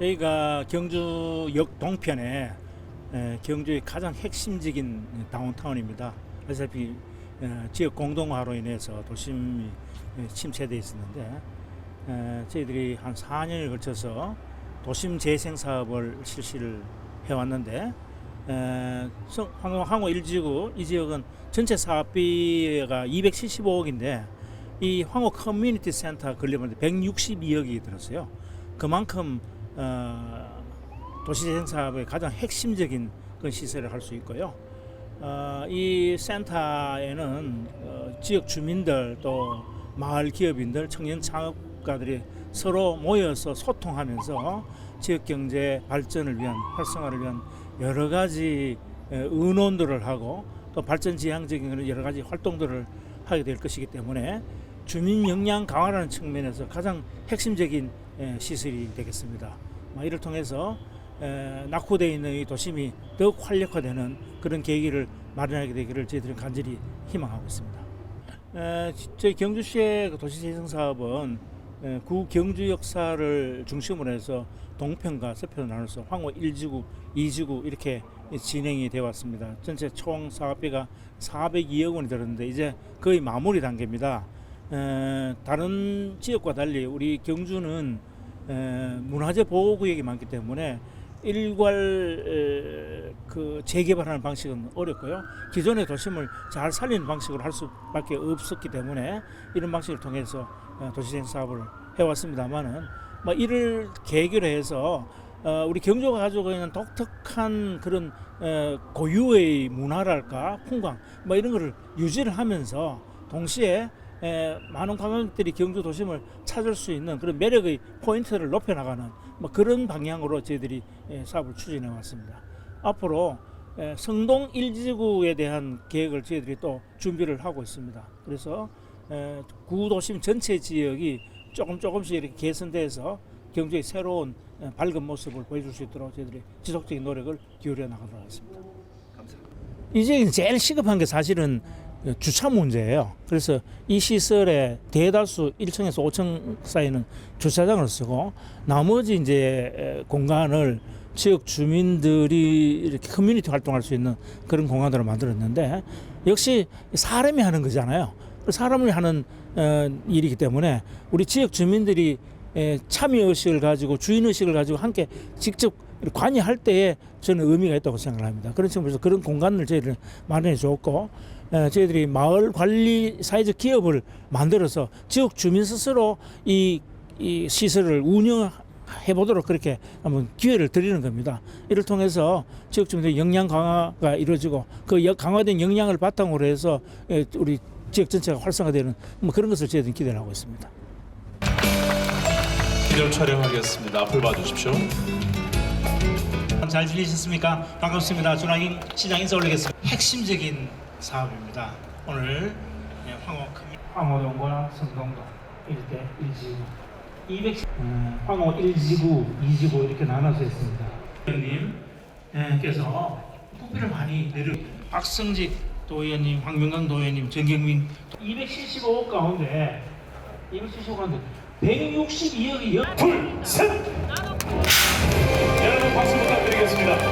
여기가 경주역 동편에 에, 경주의 가장 핵심적인 다운타운입니다. 어차피 에, 지역 공동화로 인해서 도심이 에, 침체돼 있었는데 에, 저희들이 한 4년에 걸쳐서 도심 재생 사업을 실시를 해왔는데 에, 성- 항- 항호 1지구 이 지역은 전체 사업비가 275억인데 이 황호 커뮤니티 센터 건립하는데 162억이 들었어요. 그만큼 어, 도시재생 사업의 가장 핵심적인 그 시설을 할 수 있고요. 어, 이 센터에는 어, 지역 주민들 또 마을 기업인들 청년 창업가들이 서로 모여서 소통하면서 지역 경제 발전을 위한 활성화를 위한 여러 가지 에, 의논들을 하고 또 발전 지향적인 여러 가지 활동들을 하게 될 것이기 때문에 주민 역량 강화라는 측면에서 가장 핵심적인 에, 시설이 되겠습니다. 뭐 이를 통해서 에, 낙후되어 있는 이 도심이 더욱 활력화되는 그런 계기를 마련하게 되기를 저희들은 간절히 희망하고 있습니다. 에, 저희 경주시의 그 도시재생 사업은 에, 구 경주 역사를 중심으로 해서 동편과 서편을 나눠서 황호 1지구, 2지구 이렇게 진행이 되어 왔습니다. 전체 총 사업비가 402억 원이 들었는데 이제 거의 마무리 단계입니다. 에, 다른 지역과 달리 우리 경주는 에, 문화재 보호 구역이 많기 때문에 일괄 에, 그 재개발하는 방식은 어렵고요. 기존의 도심을 잘 살리는 방식으로 할 수밖에 없었기 때문에 이런 방식을 통해서 어, 도시재생 사업을 해왔습니다만은 뭐 이를 계기로 해서 어, 우리 경주가 가지고 있는 독특한 그런 어, 고유의 문화랄까 풍광 뭐 이런 거를 유지를 하면서 동시에 에, 많은 관광객들이 경주 도심을 찾을 수 있는 그런 매력의 포인트를 높여 나가는 뭐 그런 방향으로 저희들이 에, 사업을 추진해 왔습니다. 앞으로 에, 성동 1지구에 대한 계획을 저희들이 또 준비를 하고 있습니다. 그래서 에, 구도심 전체 지역이 조금 조금씩 이렇게 개선돼서 경주의 새로운 에, 밝은 모습을 보여줄 수 있도록 저희들이 지속적인 노력을 기울여 나가도록 하겠습니다. 이제 제일 시급한 게 사실은 주차 문제예요. 그래서 이 시설에 대다수 1층에서 5층 사이는 주차장을 쓰고 나머지 이제 공간을 지역 주민들이 이렇게 커뮤니티 활동할 수 있는 그런 공간들을 만들었는데 역시 사람이 하는 거잖아요. 그 사람이 하는 어, 일이기 때문에 우리 지역 주민들이 에, 참여 의식을 가지고 주인 의식을 가지고 함께 직접 관여할 때에 저는 의미가 있다고 생각을 합니다. 그런 측면에서 그런 공간을 저희들 마련해 에, 저희들이 마을 관리 사회적 기업을 만들어서 지역 주민 스스로 이, 이 시설을 운영 해 보도록 그렇게 한번 기회를 드리는 겁니다. 이를 통해서 지역 주민들의 역량 강화가 이루어지고 그 역- 강화된 역량을 바탕으로 해서 에, 우리 지역 전체가 활성화되는 뭐 그런 것을 저희들은 기대를 하고 있습니다. 기념 촬영하겠습니다. 앞을 봐주십시오. 잘 지내셨습니까? 반갑습니다. 준하긴 시장 인사 올리겠습니다. 핵심적인 사업입니다. 오늘 예, 황호 커뮤- 황호동과 성동동 일대 1지구 200 음, 황호 1지구, 2지구 이렇게 나눠서 있습니다. 의원님께서 국비를 많이 내려 박성직 도의원님, 황명강 도의원님, 정경민 275억 가운데 275억 가운데 162억이 둘, 셋! 여러분 박수 부탁드리겠습니다.